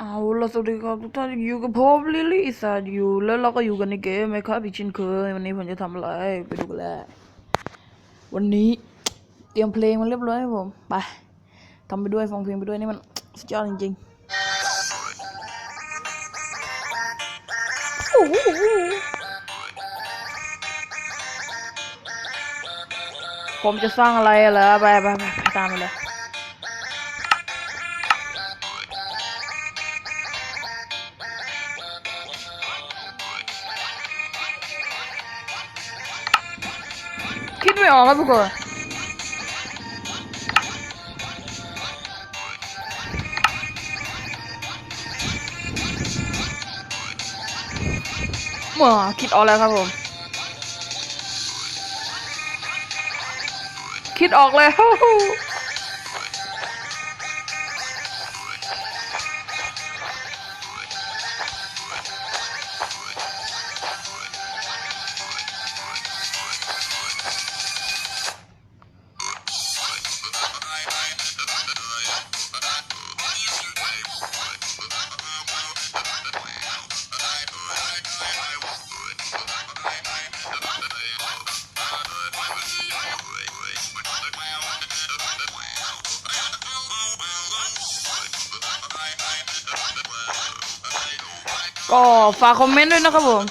เอาละสวัสดีครับทุกท่านอยู่กับผมลิลี่ซาดอยู่แล้วเราก็อยู่กันในเกมไหมครับอีกเช่นเคยวันนี้ผมจะทำอะไรไปดูกันเลยวันนี้เตรียมเพลงมาเรียบร้อยครับผมไปทำไปด้วยฟังเพลงไปด้วยนี่มันสุดยอดจริงๆโอ้โหผมจะสร้างอะไรเหรอไปไปไปไปตามไปเลย ไม่ออกครับทุกคนมาคิดออกแล้วครับผม คิดออกแล้ว ก็ฝากคอมเมนต์ด้วยนะครับผม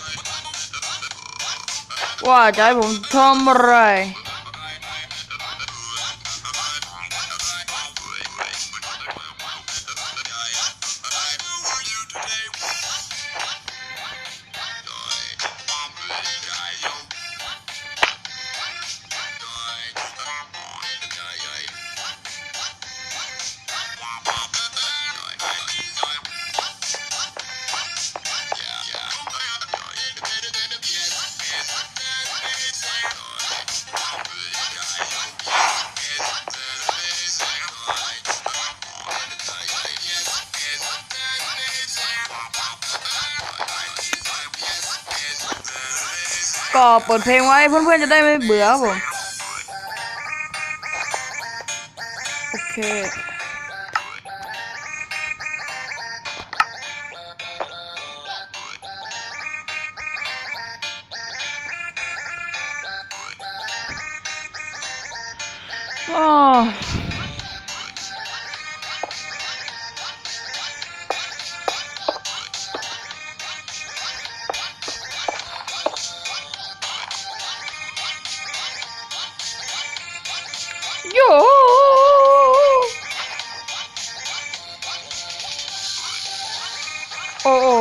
ว่าจะให้ผมทำอะไร ก็เปิดเพลงไว้เพื่อนๆจะได้ไม่เบื่อครับผมโอเคอ๋อ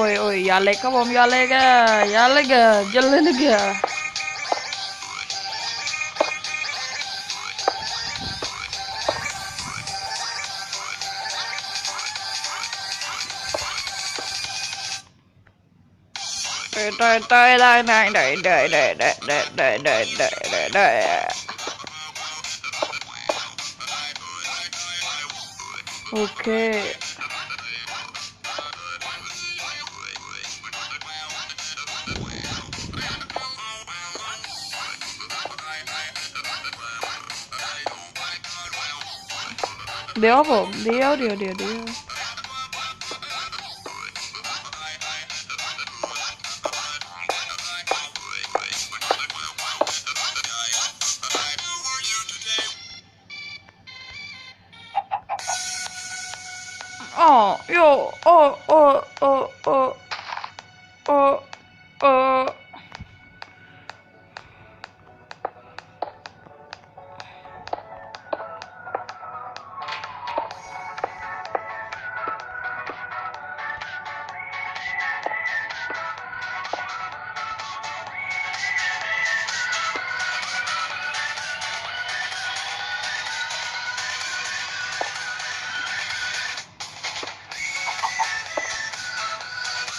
โอ้ยโอ้ยอย่าเล็กครับผมอย่าเล็กอะอ Devo, deo, deo, deo, deo. Oh, yo.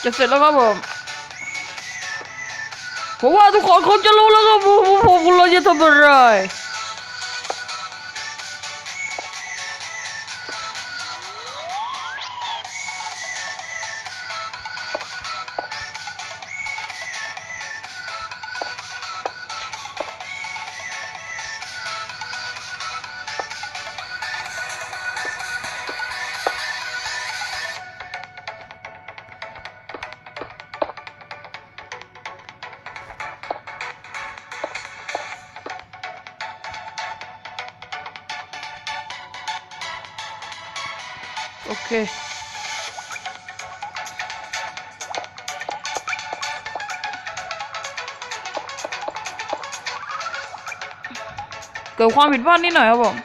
จะเสร็จแล้วครับผมผมว่าทุกคนคงจะรู้แล้วครับผมผมผมเราจะทำอะไร โอเคเกิดความผิดพลาดนิดหน่อยครับผม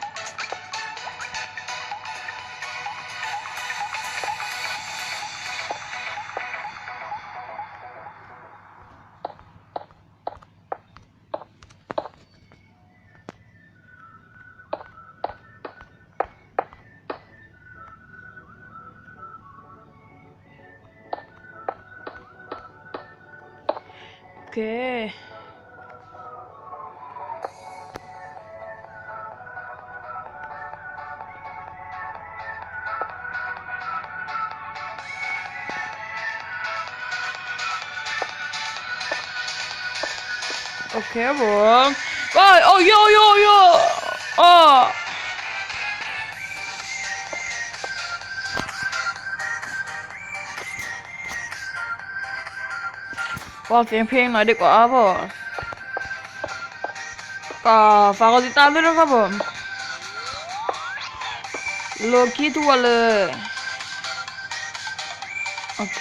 โอเคโอเคค รับผมไปโอ้โยโยโยอ้อว่าเสียงเพลงหน่อยดีกว่าครับผมก็ฝากกดติดตามด้วยนะครับผมโลคิทัวเลย โอเค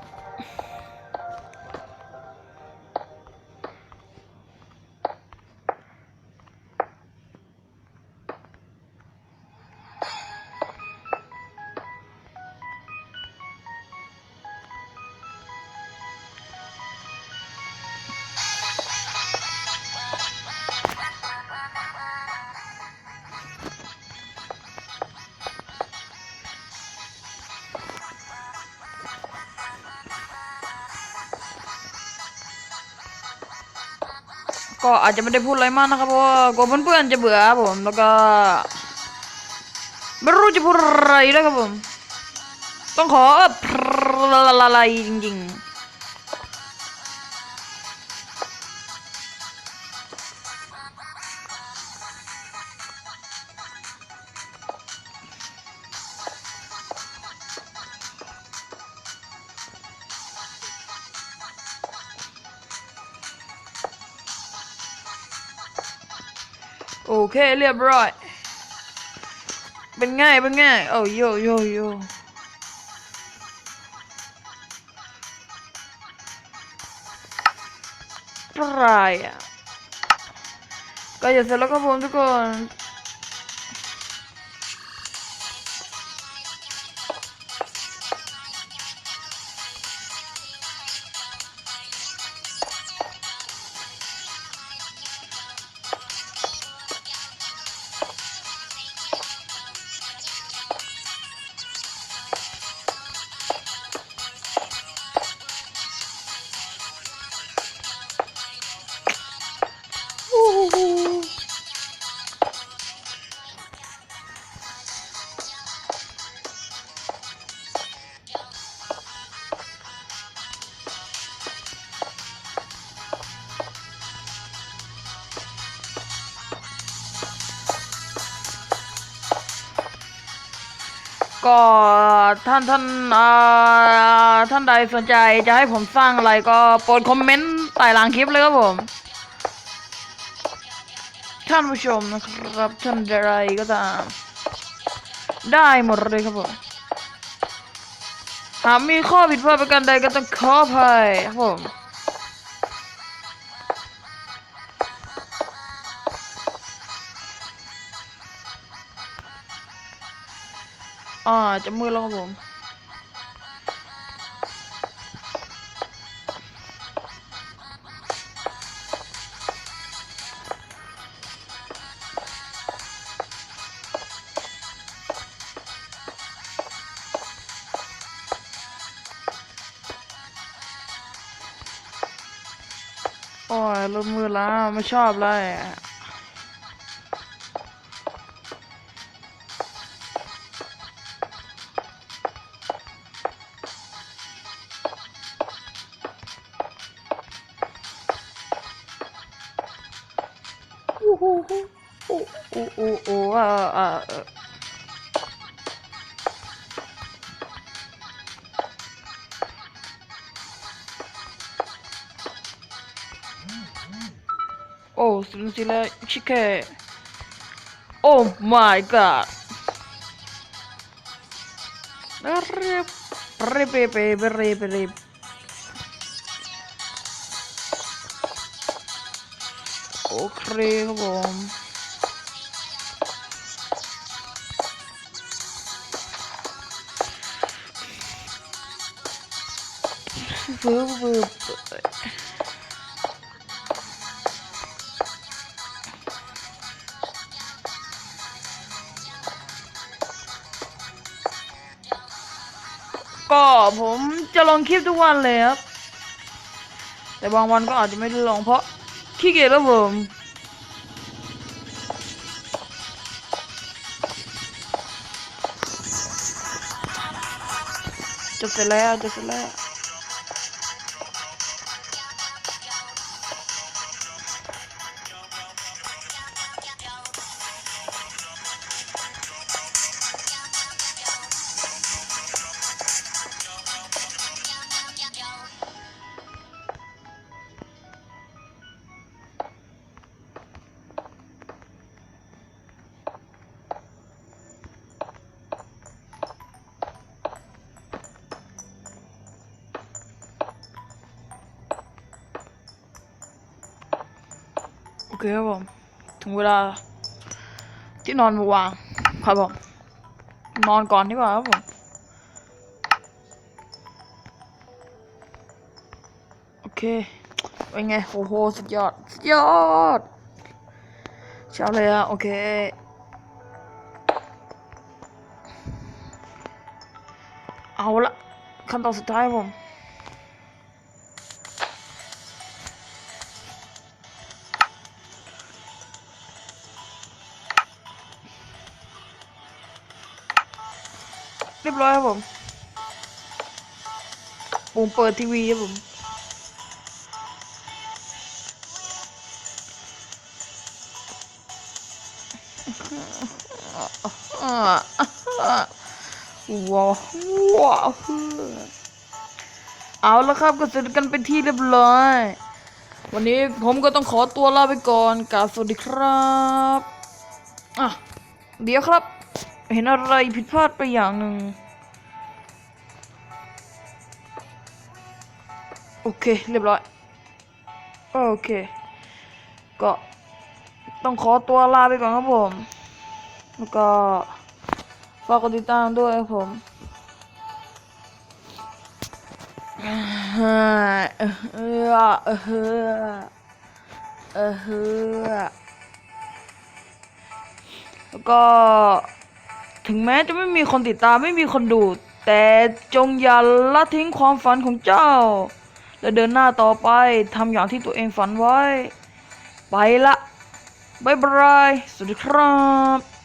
ก็อาจจะไม่ได้พูดอะไรมากนะครับเพราะว่ากลัวเพื่อนๆจะเบื่อครับผมแล้วก็ไม่รู้จะพูดอะไรแล้วครับผม ต้องขออะไรจริงๆ โอเคเรียบร้อย เป็นง่ายเป็นง่ายโอ้โยโยโยอะไรอะก็อย่าเสร็จแล้วก็ผมทุกคน ท่านท่านท่านใดสนใจจะให้ผมสร้างอะไรก็โปรดคอมเมนต์ใต้หลังคลิปเลยครับผม ท่านผู้ชมนะครับ ท่านใดก็ตาม ได้หมดเลยครับผมหากมีข้อผิดพลาดประการใดก็ต้องขออภัยครับผม อ่าจะมือแล้วครับผมโอ้ยลดมือแล้วไม่ชอบเลย whoa. Uh, uh. Oh, Zilla Chique. Oh my god. Oh, crap. ร์บก็ผมจะลงคลิปทุกวันเลยครับ แต่บางวันก็อาจจะไม่ได้ลงเพราะขี้เกียจแล้วผมจะเสร็จแล้วจะเสร็จแล้ว เคครับผม ถึงเวลา ที่นอนมาวาง ครับผม นอนก่อนดีกว่าครับผม โอเค เป็นไง โอ้โห สุดยอด สุดยอด เช้าเลยอะโอเคเอาละขั้นตอนสุดท้ายผม เรียบร้อยครับผมปุ่มเปิดทีวีครับผมว้าวว้าวเอาแล้วครับก็เสร็จกันเป็นที่เรียบร้อย วันนี้ผมก็ต้องขอตัวลาไปก่อนกาสวัสดีครับ อะ เดี๋ยวครับ เห็นอะไรผิดพลาดไปอย่างหนึ่งโอเค เรียบร้อย โอเค ก็ต้องขอตัวลาไปก่อนครับผม แล้วก็ฝากกดติดตามด้วยครับผมเออเออเออเออเออแล้วก็ ถึงแม้จะไม่มีคนติดตามไม่มีคนดู แต่จงอย่าละทิ้งความฝันของเจ้า และเดินหน้าต่อไปทำอย่างที่ตัวเองฝันไว้ ไปละบายบาย สวัสดีครับ